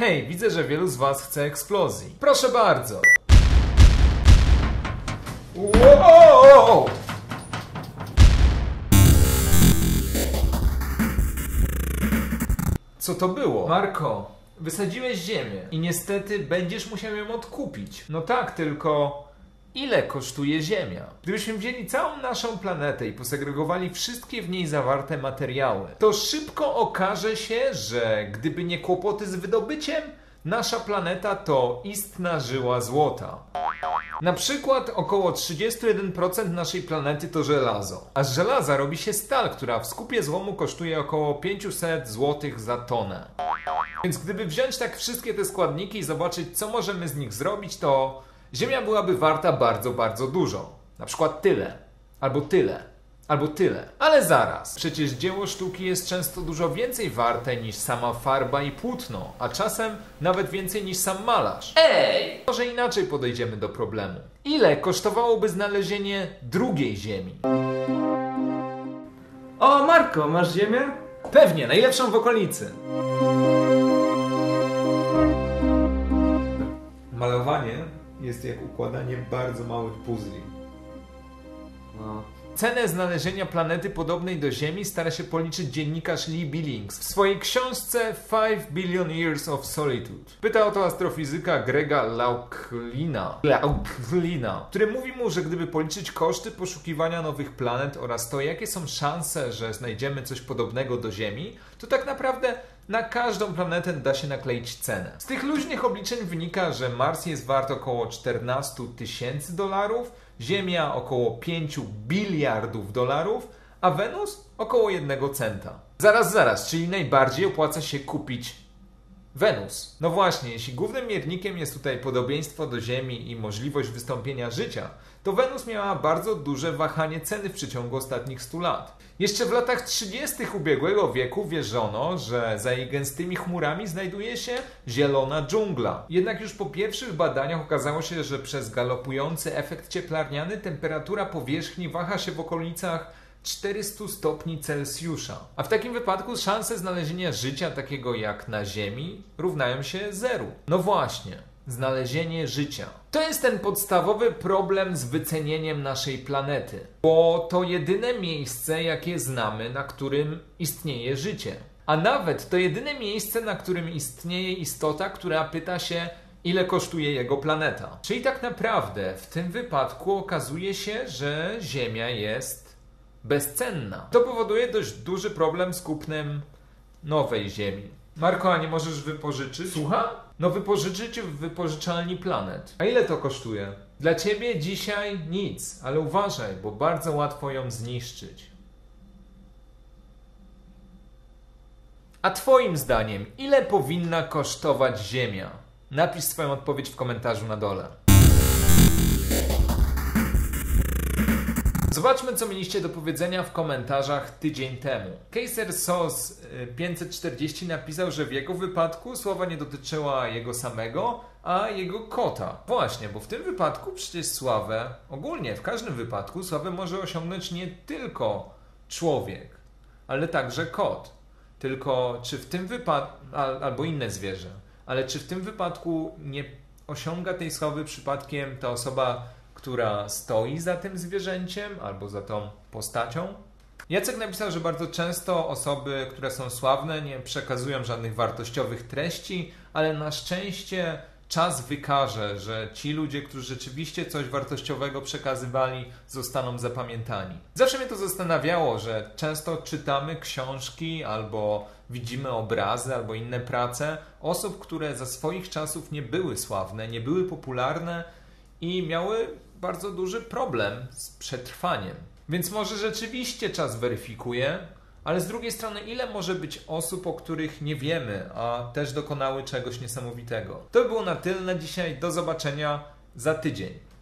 Hej, widzę, że wielu z Was chce eksplozji. Proszę bardzo. Wow! Co to było? Marko, wysadziłeś ziemię i niestety będziesz musiał ją odkupić. No tak, tylko ile kosztuje Ziemia? Gdybyśmy wzięli całą naszą planetę i posegregowali wszystkie w niej zawarte materiały, to szybko okaże się, że gdyby nie kłopoty z wydobyciem, nasza planeta to istna żyła złota. Na przykład około 31% naszej planety to żelazo, a z żelaza robi się stal, która w skupie złomu kosztuje około 500 zł za tonę. Więc gdyby wziąć tak wszystkie te składniki i zobaczyć, co możemy z nich zrobić, to Ziemia byłaby warta bardzo, bardzo dużo. Na przykład tyle, albo tyle, albo tyle. Ale zaraz, przecież dzieło sztuki jest często dużo więcej warte niż sama farba i płótno, a czasem nawet więcej niż sam malarz. Ej! Może inaczej podejdziemy do problemu. Ile kosztowałoby znalezienie drugiej Ziemi? O, Marko, masz ziemię? Pewnie, najlepszą w okolicy. Malowanie jest jak układanie bardzo małych puzli. No. Cenę znalezienia planety podobnej do Ziemi stara się policzyć dziennikarz Lee Billings w swojej książce 5 Billion Years of Solitude. Pyta o to astrofizyka Grega Lauklina, Lauklina, który mówi mu, że gdyby policzyć koszty poszukiwania nowych planet oraz to, jakie są szanse, że znajdziemy coś podobnego do Ziemi, to tak naprawdę na każdą planetę da się nakleić cenę. Z tych luźnych obliczeń wynika, że Mars jest wart około 14 tysięcy dolarów, Ziemia około 5 biliardów dolarów, a Wenus około 1 centa. Zaraz, zaraz, czyli najbardziej opłaca się kupić Wenus. No właśnie, jeśli głównym miernikiem jest tutaj podobieństwo do Ziemi i możliwość wystąpienia życia, to Wenus miała bardzo duże wahanie ceny w przeciągu ostatnich 100 lat. Jeszcze w latach 30. ubiegłego wieku wierzono, że za jej gęstymi chmurami znajduje się zielona dżungla. Jednak już po pierwszych badaniach okazało się, że przez galopujący efekt cieplarniany temperatura powierzchni waha się w okolicach 400 stopni Celsjusza. A w takim wypadku szanse znalezienia życia takiego jak na Ziemi równają się zeru. No właśnie, znalezienie życia. To jest ten podstawowy problem z wycenieniem naszej planety, bo to jedyne miejsce, jakie znamy, na którym istnieje życie. A nawet to jedyne miejsce, na którym istnieje istota, która pyta się, ile kosztuje jego planeta. Czyli tak naprawdę w tym wypadku okazuje się, że Ziemia jest bezcenna. To powoduje dość duży problem z kupnem nowej Ziemi. Marko, a nie możesz wypożyczyć? Słucham? No wypożyczyć w wypożyczalni planet. A ile to kosztuje? Dla ciebie dzisiaj nic, ale uważaj, bo bardzo łatwo ją zniszczyć. A twoim zdaniem, ile powinna kosztować Ziemia? Napisz swoją odpowiedź w komentarzu na dole. Zobaczmy, co mieliście do powiedzenia w komentarzach tydzień temu. Kaiser Sos y, 540 napisał, że w jego wypadku sława nie dotyczyła jego samego, a jego kota. Właśnie, bo w tym wypadku przecież sławę, ogólnie w każdym wypadku, sławę może osiągnąć nie tylko człowiek, ale także kot. Tylko czy w tym wypadku, albo inne zwierzę, ale czy w tym wypadku nie osiąga tej sławy przypadkiem ta osoba, która stoi za tym zwierzęciem albo za tą postacią? Jacek napisał, że bardzo często osoby, które są sławne, nie przekazują żadnych wartościowych treści, ale na szczęście czas wykaże, że ci ludzie, którzy rzeczywiście coś wartościowego przekazywali, zostaną zapamiętani. Zawsze mnie to zastanawiało, że często czytamy książki albo widzimy obrazy albo inne prace osób, które za swoich czasów nie były sławne, nie były popularne i miały bardzo duży problem z przetrwaniem. Więc może rzeczywiście czas weryfikuje, ale z drugiej strony, ile może być osób, o których nie wiemy, a też dokonały czegoś niesamowitego? To by było na tyle na dzisiaj. Do zobaczenia za tydzień.